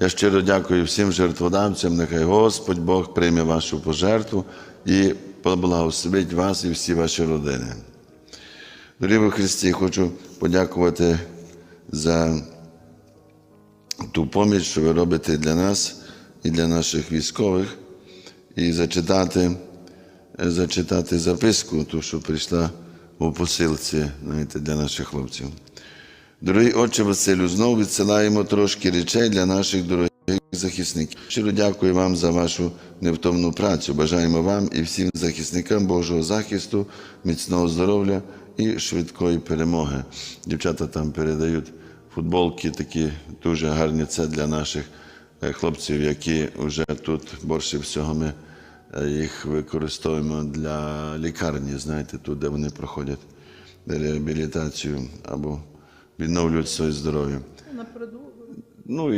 Я щиро дякую всім жертводавцям. Нехай Господь Бог прийме вашу пожертву і поблагословить вас і всі ваші родини. Дорогі ви Христі, хочу подякувати за ту поміч, що ви робите для нас і для наших військових, і зачитати, зачитати записку, ту, що прийшла у посилці знаєте, для наших хлопців. Дорогий отче Василю, знову відсилаємо трошки речей для наших дорогих захисників. Щиро дякую вам за вашу невтомну працю. Бажаємо вам і всім захисникам Божого захисту, міцного здоров'я і швидкої перемоги. Дівчата там передають футболки, такі дуже гарні. Це для наших е, хлопців, які вже тут більше всього ми е, їх використовуємо для лікарні, знаєте, тут, де вони проходять реабілітацію або відновлюють своє здоров'я. Ну і